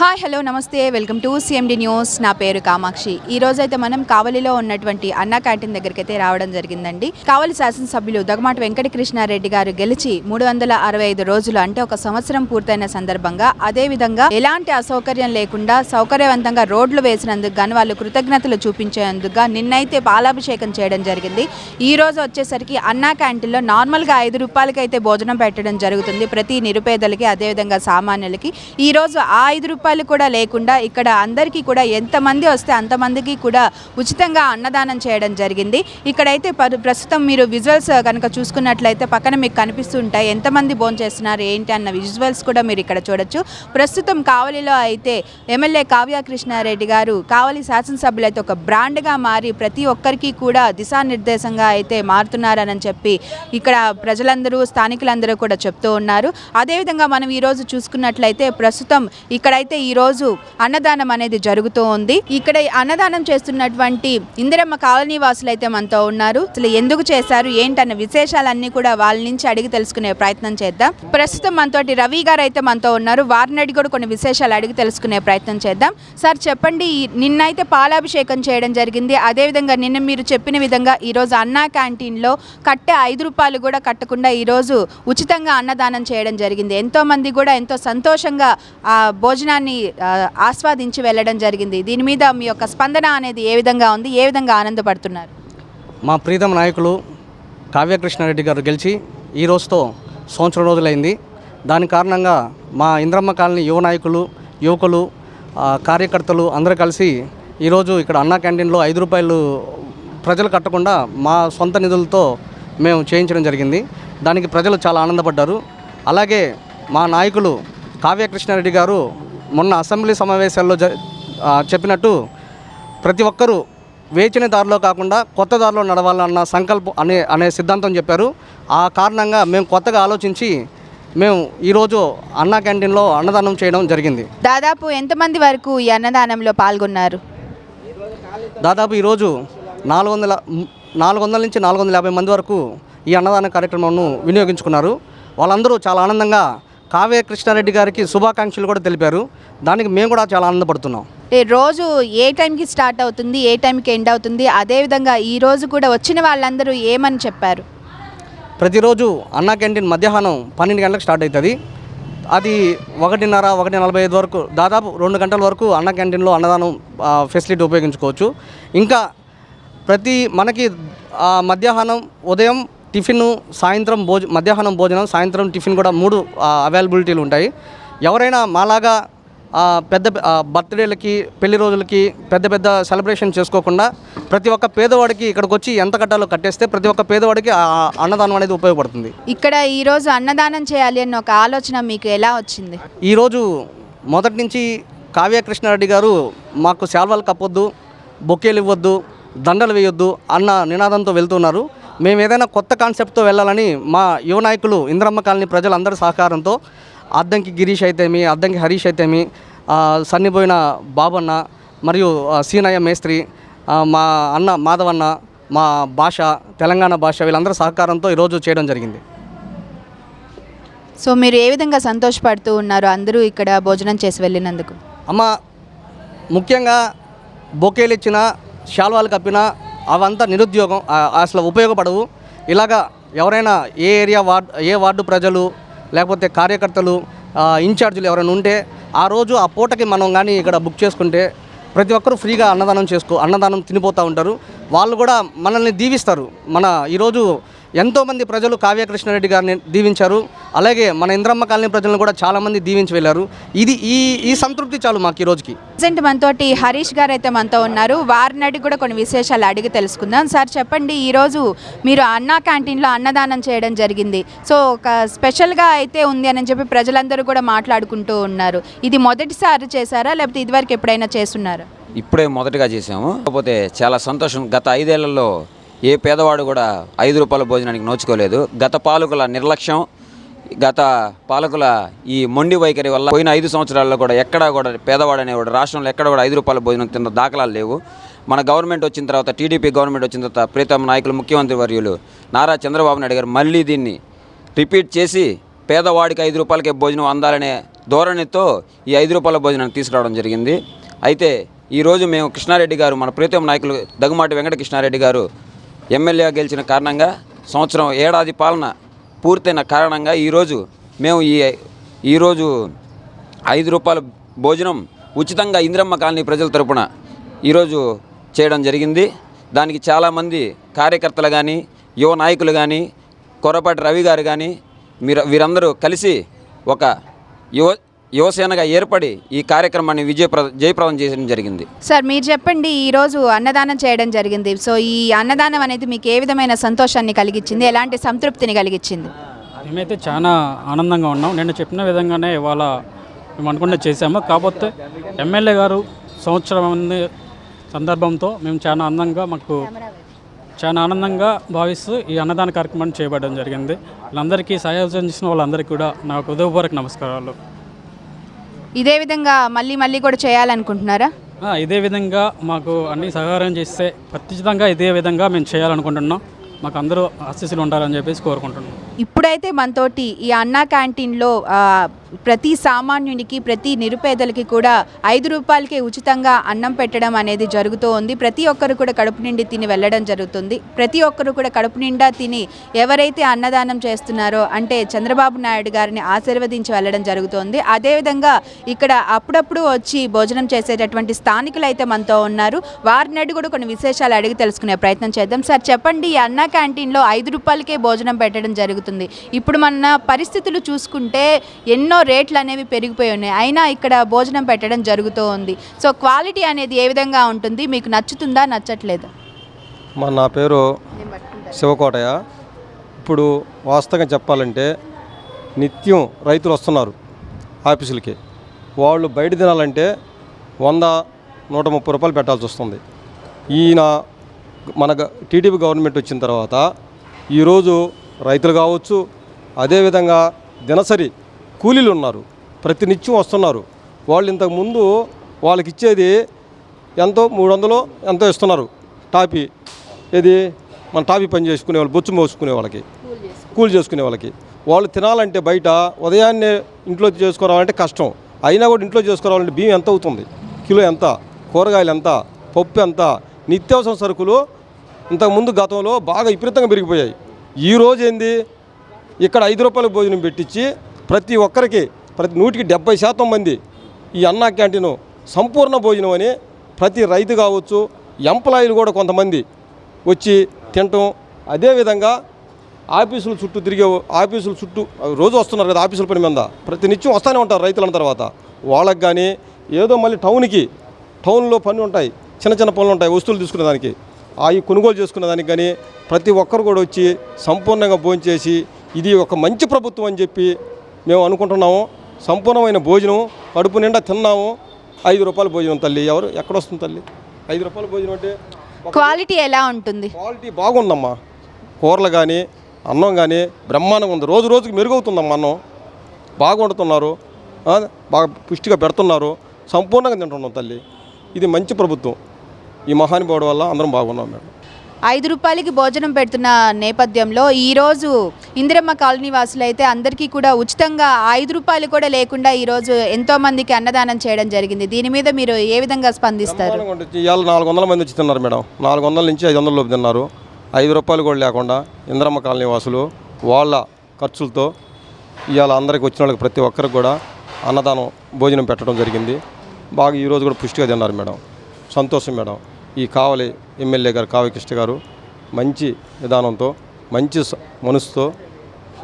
Hi hello నమస్తే. Welcome to CMD news నా పేరు కామాక్షి. ఈ రోజు అయితే మనం కావలిలో ఉన్నటువంటి అన్నా క్యాంటీన్ దగ్గరికి అయితే రావడం జరిగిందండి. కావలి శాసనసభ్యులు దగమాటి వెంకటకృష్ణారెడ్డి గారు గెలిచి మూడు వందల అరవై ఐదు రోజులు అంటే ఒక సంవత్సరం పూర్తయిన సందర్భంగా అదే విధంగా ఎలాంటి అసౌకర్యం లేకుండా సౌకర్యవంతంగా రోడ్లు వేసినందుకు గాను వాళ్ళు కృతజ్ఞతలు చూపించేందుకుగా నిన్నైతే పాలాభిషేకం చేయడం జరిగింది. ఈ రోజు వచ్చేసరికి అన్నా క్యాంటీన్లో నార్మల్గా ఐదు రూపాయలకి అయితే భోజనం పెట్టడం జరుగుతుంది. ప్రతి నిరుపేదలకి అదేవిధంగా సామాన్యులకి. ఈ రోజు ఆ ఐదు రూపాయలు కూడా లేకుండా ఇక్కడ అందరికీ కూడా ఎంతమంది వస్తే అంతమందికి కూడా ఉచితంగా అన్నదానం చేయడం జరిగింది. ఇక్కడైతే ప్రస్తుతం మీరు విజువల్స్ కనుక చూసుకున్నట్లయితే పక్కన మీకు కనిపిస్తుంటాయి. ఎంతమంది భోజనం చేస్తున్నారు ఏంటి అన్న విజువల్స్ కూడా మీరు ఇక్కడ చూడొచ్చు. ప్రస్తుతం కావలిలో అయితే ఎమ్మెల్యే కావ్యకృష్ణారెడ్డి గారు కావలి శాసనసభ్యులు అయితే ఒక బ్రాండ్గా మారి ప్రతి ఒక్కరికి కూడా దిశానిర్దేశంగా అయితే మారుతున్నారని చెప్పి ఇక్కడ ప్రజలందరూ స్థానికులందరూ కూడా చెప్తూ ఉన్నారు. అదేవిధంగా మనం ఈరోజు చూసుకున్నట్లయితే ప్రస్తుతం ఇక్కడైతే ఈరోజు అన్నదానం అనేది జరుగుతూ ఉంది. ఇక్కడ అన్నదానం చేస్తున్నటువంటి ఇందిరమ్మ కాలనీ వాసులు అయితే మనతో ఉన్నారు. అసలు ఎందుకు చేశారు? ఏంటన్న విశేషాలన్నీ కూడా వాళ్ళ నుంచి అడిగి తెలుసుకునే ప్రయత్నం చేద్దాం. ప్రస్తుతం మనతోటి రవి గారు అయితే మనతో ఉన్నారు. వారిని అడిగి కూడా కొన్ని విశేషాలు అడిగి తెలుసుకునే ప్రయత్నం చేద్దాం. సార్ చెప్పండి నిన్నైతే పాలాభిషేకం చేయడం జరిగింది. అదేవిధంగా నిన్న మీరు చెప్పిన విధంగా ఈరోజు అన్నా క్యాంటీన్లో కట్టే ఐదు రూపాయలు కూడా కట్టకుండా ఈరోజు ఉచితంగా అన్నదానం చేయడం జరిగింది. ఎంతోమంది కూడా ఎంతో సంతోషంగా ఆ భోజనాన్ని ఆ, ఆస్వాదించి వెళ్ళడం జరిగింది. దీని మీద మీ యొక్క స్పందన అనేది ఏ విధంగా ఉంది? ఏ విధంగా ఆనందపడుతున్నారు? మా ప్రీతం నాయకులు కావ్యకృష్ణారెడ్డి గారు గెలిచి ఈ రోజుతో సంవత్సరం రోజులైంది. దాని కారణంగా మా ఇంద్రమ్మ కాలనీ యువ నాయకులు యువకులు కార్యకర్తలు అందరూ కలిసి ఈరోజు ఇక్కడ అన్నా క్యాంటీన్లో ఐదు రూపాయలు ప్రజలు కట్టకుండా మా సొంత నిధులతో మేము చేయించడం జరిగింది. దానికి ప్రజలు చాలా ఆనందపడ్డారు. అలాగే మా నాయకులు కావ్యకృష్ణారెడ్డి గారు మొన్న అసెంబ్లీ సమావేశాల్లో చెప్పినట్టు ప్రతి ఒక్కరూ వేచిన దారిలో కాకుండా కొత్త దారిలో నడవాలన్న సంకల్పం అనే అనే సిద్ధాంతం చెప్పారు. ఆ కారణంగా మేము కొత్తగా ఆలోచించి మేము ఈరోజు అన్నా క్యాంటీన్లో అన్నదానం చేయడం జరిగింది. దాదాపు ఎంతమంది వరకు ఈ అన్నదానంలో పాల్గొన్నారు? దాదాపు ఈరోజు నాలుగు వందల నాలుగు వందల నుంచి నాలుగు వందల యాభై మంది వరకు ఈ అన్నదాన కార్యక్రమంను వినియోగించుకున్నారు. వాళ్ళందరూ చాలా ఆనందంగా కావ్య కృష్ణారెడ్డి గారికి శుభాకాంక్షలు కూడా తెలిపారు. దానికి మేము కూడా చాలా ఆనందపడుతున్నాం. ఈ రోజు ఏ టైంకి స్టార్ట్ అవుతుంది ఏ టైంకి ఎండ్ అవుతుంది అదేవిధంగా ఈ రోజు కూడా వచ్చిన వాళ్ళందరూ ఏమని చెప్పారు? ప్రతిరోజు అన్నా క్యాంటీన్ మధ్యాహ్నం పన్నెండు గంటలకు స్టార్ట్ అవుతుంది. అది ఒకటిన్నర ఒకటి నలభై ఐదు వరకు దాదాపు రెండు గంటల వరకు అన్న క్యాంటీన్లో అన్నదానం ఫెసిలిటీ ఉపయోగించుకోవచ్చు. ఇంకా ప్రతి మనకి మధ్యాహ్నం ఉదయం టిఫిన్ సాయంత్రం భోజ మధ్యాహ్నం భోజనం సాయంత్రం టిఫిన్ కూడా మూడు అవైలబిలిటీలు ఉంటాయి. ఎవరైనా మాలాగా పెద్ద బర్త్డేలకి పెళ్ళి రోజులకి పెద్ద పెద్ద సెలబ్రేషన్ చేసుకోకుండా ప్రతి ఒక్క పేదవాడికి ఇక్కడికి వచ్చి ఎంత కట్టాలో కట్టేస్తే ప్రతి ఒక్క పేదవాడికి అన్నదానం అనేది ఉపయోగపడుతుంది. ఇక్కడ ఈ రోజు అన్నదానం చేయాలి అన్న ఒక ఆలోచన మీకు ఎలా వచ్చింది? ఈరోజు మొదటి నుంచి కావ్య కృష్ణారెడ్డి గారు మాకు శాల్వాలు కప్పొద్దు బొకేలు ఇవ్వద్దు దండలు వేయొద్దు అన్న నినాదంతో వెళ్తున్నారు. మేము ఏదైనా కొత్త కాన్సెప్ట్తో వెళ్ళాలని మా యువ నాయకులు ఇంద్రమ్మ కాలనీ ప్రజలందరి సహకారంతో అద్దంకి గిరీష్ అయితేమి అద్దంకి హరీష్ అయితేమి సన్నిపోయిన బాబన్న మరియు సీనయ్య మేస్త్రి మా అన్న మాధవన్న మా భాష తెలంగాణ భాష వీళ్ళందరి సహకారంతో ఈరోజు చేయడం జరిగింది. సో మీరు ఏ విధంగా సంతోషపడుతూ ఉన్నారు అందరూ ఇక్కడ భోజనం చేసి వెళ్ళినందుకు? అమ్మ ముఖ్యంగా బొకేలు ఇచ్చిన శాల్వాలు కప్పినా అవంతా నిరుద్యోగం అసలు ఉపయోగపడవు. ఇలాగా ఎవరైనా ఏ ఏరియా వార్డ్ ఏ వార్డు ప్రజలు లేకపోతే కార్యకర్తలు ఇన్ఛార్జీలు ఎవరైనా ఉంటే ఆ రోజు ఆ పూటకి మనం కానీ ఇక్కడ బుక్ చేసుకుంటే ప్రతి ఒక్కరూ ఫ్రీగా అన్నదానం చేసుకో అన్నదానం తినిపోతూ ఉంటారు. వాళ్ళు కూడా మనల్ని దీవిస్తారు. మన ఈరోజు ఎంతోమంది ప్రజలు కావ్యకృష్ణారెడ్డి గారిని దీవించారు. అలాగే మన ఇంద్రమ్మ కాలనీ ప్రజలను కూడా చాలామంది దీవించి వెళ్ళారు. ఇది ఈ ఈ సంతృప్తి చాలు మాకు ఈ రోజుకి. ప్రజెంట్ మనతోటి హరీష్ గారు అయితే మనతో ఉన్నారు. వారిని అడిగి కూడా కొన్ని విశేషాలు అడిగి తెలుసుకుందాం. సార్ చెప్పండి ఈరోజు మీరు అన్నా క్యాంటీన్లో అన్నదానం చేయడం జరిగింది. సో ఒక స్పెషల్గా అయితే ఉంది అని చెప్పి ప్రజలందరూ కూడా మాట్లాడుకుంటూ ఉన్నారు. ఇది మొదటిసారి చేశారా? లేకపోతే ఇదివరకు ఎప్పుడైనా చేస్తున్నారా? ఇప్పుడే మొదటగా చేసాము కాకపోతే చాలా సంతోషం. గత ఐదేళ్ళలో ఏ పేదవాడు కూడా ఐదు రూపాయల భోజనానికి నోచుకోలేదు. గత పాలకుల నిర్లక్ష్యం గత పాలకుల ఈ మొండి వైఖరి వల్ల పోయిన ఐదు సంవత్సరాల్లో కూడా ఎక్కడా కూడా పేదవాడు అనేవాడు రాష్ట్రంలో ఎక్కడ కూడా ఐదు రూపాయల భోజనం తిన్న దాఖలాలు లేవు. మన గవర్నమెంట్ వచ్చిన తర్వాత టీడీపీ గవర్నమెంట్ వచ్చిన తర్వాత ప్రీతమ నాయకులు ముఖ్యమంత్రి వర్యులు నారా చంద్రబాబు నాయుడు గారు మళ్ళీ దీన్ని రిపీట్ చేసి పేదవాడికి ఐదు రూపాయలకే భోజనం అందాలనే ధోరణితో ఈ ఐదు రూపాయల భోజనాన్ని తీసుకురావడం జరిగింది. అయితే ఈరోజు మేము కృష్ణారెడ్డి గారు మన ప్రీతం నాయకులు దగ్గుమాటి వెంకట కృష్ణారెడ్డి గారు ఎమ్మెల్యేగా గెలిచిన కారణంగా సంవత్సరం ఏడాది పాలన పూర్తయిన కారణంగా ఈరోజు మేము ఈ ఈరోజు ఐదు రూపాయల భోజనం ఉచితంగా ఇందిరమ్మ కాలనీ ప్రజల తరపున ఈరోజు చేయడం జరిగింది. దానికి చాలామంది కార్యకర్తలు కానీ యువ నాయకులు కానీ కొరపాటి రవి గారు కానీ మీరు వీరందరూ కలిసి ఒక యువ యువసేనగా ఏర్పడి ఈ కార్యక్రమాన్ని విజయప్ర జయప్రదం చేయడం జరిగింది. సార్ మీరు చెప్పండి ఈరోజు అన్నదానం చేయడం జరిగింది. సో ఈ అన్నదానం అనేది మీకు ఏ విధమైన సంతోషాన్ని కలిగించింది ఎలాంటి సంతృప్తిని కలిగించింది మేమైతే చాలా ఆనందంగా ఉన్నాం. నేను చెప్పిన విధంగానే ఇవాళ మేము అనుకుంటే చేసాము కాకపోతే ఎమ్మెల్యే గారు సంవత్సరం సందర్భంతో మేము చాలా ఆనందంగా మాకు చాలా ఆనందంగా భావిస్తూ ఈ అన్నదాన కార్యక్రమాన్ని చేయబడడం జరిగింది. వాళ్ళందరికీ సహాయం చేసిన వాళ్ళందరికీ కూడా నాకు హృదయపూర్వక నమస్కారాలు. ఇదే విధంగా మళ్ళీ మళ్ళీ కూడా చేయాలనుకుంటున్నారా? ఇదే విధంగా మాకు అన్ని సహకారం చేస్తే ఖచ్చితంగా ఇదే విధంగా మేము చేయాలనుకుంటున్నాం. మాకు అందరూ ఆశీస్సులు ఉండాలని చెప్పేసి కోరుకుంటున్నాం. ఇప్పుడైతే మనతోటి ఈ అన్నా క్యాంటీన్లో ప్రతి సామాన్యునికి ప్రతి నిరుపేదలకి కూడా ఐదు రూపాయలకే ఉచితంగా అన్నం పెట్టడం అనేది జరుగుతూ ఉంది. ప్రతి ఒక్కరు కూడా కడుపు నిండి తిని వెళ్ళడం జరుగుతుంది. ప్రతి ఒక్కరు కూడా కడుపు నిండా తిని ఎవరైతే అన్నదానం చేస్తున్నారో అంటే చంద్రబాబు నాయుడు గారిని ఆశీర్వదించి వెళ్ళడం జరుగుతుంది. అదేవిధంగా ఇక్కడ అప్పుడప్పుడు వచ్చి భోజనం చేసేటటువంటి స్థానికులు అయితే మనతో ఉన్నారు. వారిని అడిగి కూడా కొన్ని విశేషాలు అడిగి తెలుసుకునే ప్రయత్నం చేద్దాం. సార్ చెప్పండి ఈ అన్నా క్యాంటీన్లో ఐదు రూపాయలకే భోజనం పెట్టడం జరుగుతుంది. ఇప్పుడు మన పరిస్థితులు చూసుకుంటే ఎన్నో రేట్లు అనేవి పెరిగిపోయి ఉన్నాయి. అయినా ఇక్కడ భోజనం పెట్టడం జరుగుతూ ఉంది. సో క్వాలిటీ అనేది ఏ విధంగా ఉంటుంది? మీకు నచ్చుతుందా నచ్చట్లేదు? మా నా పేరు శివకోటయ్య. ఇప్పుడు వాస్తవంగా చెప్పాలంటే నిత్యం రైతులు వస్తున్నారు ఆఫీసులకి. వాళ్ళు బయట తినాలంటే వంద నూట ముప్పై రూపాయలు పెట్టాల్సి వస్తుంది. ఈయన మన టీడీపీ గవర్నమెంట్ వచ్చిన తర్వాత ఈరోజు రైతులు కావచ్చు అదేవిధంగా దినసరి కూలీలు ఉన్నారు ప్రతి నిత్యం వస్తున్నారు. వాళ్ళు ఇంతకుముందు వాళ్ళకి ఇచ్చేది ఎంతో మూడు వందలు ఎంతో ఇస్తున్నారు. టాపీ ఇది మన టాపీ పని చేసుకునే వాళ్ళు బొచ్చు మోసుకునే వాళ్ళకి కూలి చేసుకునే వాళ్ళకి. వాళ్ళు తినాలంటే బయట ఉదయాన్నే ఇంట్లో చేసుకోవాలంటే కష్టం. అయినా కూడా ఇంట్లో చేసుకోవాలంటే బియ్యం ఎంత అవుతుంది? కిలో ఎంత? కూరగాయలు ఎంత? పప్పు ఎంత? నిత్యావసర సరుకులు ఇంతకుముందు గతంలో బాగా విపరీతంగా పెరిగిపోయాయి. ఈ ఏంది? ఇక్కడ ఐదు రూపాయల భోజనం పెట్టించి ప్రతి ఒక్కరికి ప్రతి నూటికి డెబ్బై శాతం మంది ఈ అన్నా క్యాంటీన్ సంపూర్ణ భోజనం అని ప్రతి రైతు కావచ్చు ఎంప్లాయీలు కూడా కొంతమంది వచ్చి తినటం అదేవిధంగా ఆఫీసుల చుట్టూ తిరిగే ఆఫీసుల చుట్టూ రోజు వస్తున్నారు కదా ఆఫీసుల పని మీద. ప్రతి నిత్యం వస్తూనే ఉంటారు రైతుల తర్వాత. వాళ్ళకి కానీ ఏదో మళ్ళీ టౌన్కి టౌన్లో పనులు ఉంటాయి చిన్న చిన్న పనులు ఉంటాయి వస్తువులు తీసుకునే దానికి. అవి కొనుగోలు చేసుకునే దానికి కానీ ప్రతి ఒక్కరు కూడా వచ్చి సంపూర్ణంగా భోంచేసి ఇది ఒక మంచి ప్రభుత్వం అని చెప్పి మేము అనుకుంటున్నాము. సంపూర్ణమైన భోజనం కడుపు నిండా తిన్నాము. ఐదు రూపాయల భోజనం తల్లి. ఎవరు? ఎక్కడ వస్తుంది తల్లి? ఐదు రూపాయల భోజనం అంటే క్వాలిటీ ఎలా ఉంటుంది? క్వాలిటీ బాగుందమ్మా. కూరలు కానీ అన్నం కానీ బ్రహ్మాండంగా ఉంది. రోజు రోజుకి మెరుగవుతుందమ్మా అన్నం. బాగా వండుతున్నారు. బాగా పుష్టిగా పెడుతున్నారు. సంపూర్ణంగా తింటున్నాం తల్లి. ఇది మంచి ప్రభుత్వం. ఈ మహానుభావుడు వల్ల అందరం బాగున్నాం మేడం. ఐదు రూపాయలకి భోజనం పెడుతున్న నేపథ్యంలో ఈరోజు ఇందిరమ్మ కాలనీ వాసులు అయితే అందరికీ కూడా ఉచితంగా ఐదు రూపాయలు కూడా లేకుండా ఈరోజు ఎంతో మందికి అన్నదానం చేయడం జరిగింది. దీని మీద మీరు ఏ విధంగా స్పందిస్తారు. ఇవాళ నాలుగు వందల మంది వచ్చి తిన్నారు మేడం. నాలుగు వందల నుంచి ఐదు వందల లోపు తిన్నారు. ఐదు రూపాయలు కూడా లేకుండా ఇంద్రమ్మ కాలనీ వాసులు వాళ్ళ ఖర్చులతో ఇవాళ అందరికి వచ్చిన వాళ్ళకి ప్రతి ఒక్కరికి కూడా అన్నదానం భోజనం పెట్టడం జరిగింది. బాగా ఈరోజు కూడా పుష్టిగా తిన్నారు మేడం. సంతోషం మేడం. ఈ కావలి ఎమ్మెల్యే గారు కావ్య కృష్ణ గారు మంచి విధానంతో మంచి స- మనసుతో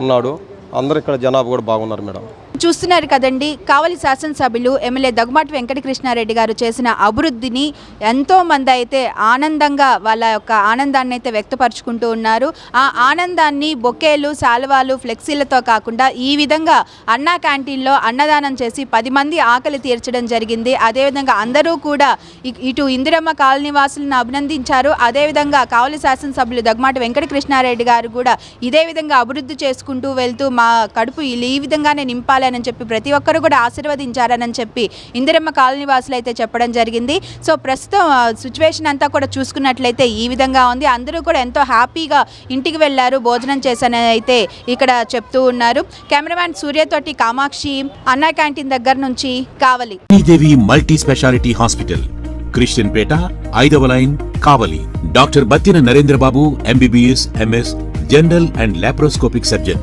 ఉన్నాడు. అందరు ఇక్కడ జనాభా కూడా బాగున్నారు మేడం. చూస్తున్నారు కదండి. కావలి శాసనసభ్యులు ఎమ్మెల్యే దగ్గుమాటి వెంకటకృష్ణారెడ్డి గారు చేసిన అభివృద్ధిని ఎంతో మంది అయితే ఆనందంగా వాళ్ళ యొక్క ఆనందాన్ని అయితే వ్యక్తపరుచుకుంటూ ఉన్నారు. ఆ ఆనందాన్ని బొకేలు శాలువాలు ఫ్లెక్సీలతో కాకుండా ఈ విధంగా అన్నా క్యాంటీన్లో అన్నదానం చేసి పది మంది ఆకలి తీర్చడం జరిగింది. అదేవిధంగా అందరూ కూడా ఇటు ఇందిరమ్మ కాలనీ వాసులను అభినందించారు. అదేవిధంగా కావలి శాసనసభ్యులు దగ్గమాటి వెంకటకృష్ణారెడ్డి గారు కూడా ఇదే విధంగా అభివృద్ధి చేసుకుంటూ వెళ్తూ మా కడుపు ఈ విధంగానే నింపాలని అని చెప్పి ప్రతి ఒక్కరు కూడా ఆశీర్వదించారని చెప్పి ఇందిరమ్మ కాలనీ వాసులు అయితే చెప్పడం జరిగింది. సో ప్రస్తుతం సిచ్యువేషన్ అంతా కూడా చూసుకున్నట్లయితే ఈ విధంగా ఉంది. అందరూ కూడా ఎంతో హ్యాపీగా ఇంటికి వెళ్ళారు భోజనం చేశానని అయితే ఇక్కడ చెప్తూ ఉన్నారు. కెమెరామ్యాన్ సూర్యతోటి కామాక్షి అన్నా క్యాంటీన్ దగ్గర నుంచి Kavali. Sridevi multi speciality hospital Christian Peta ఐదవ line Kavali. Doctor Battina Narendrababu MBBS MS general and laparoscopic surgeon.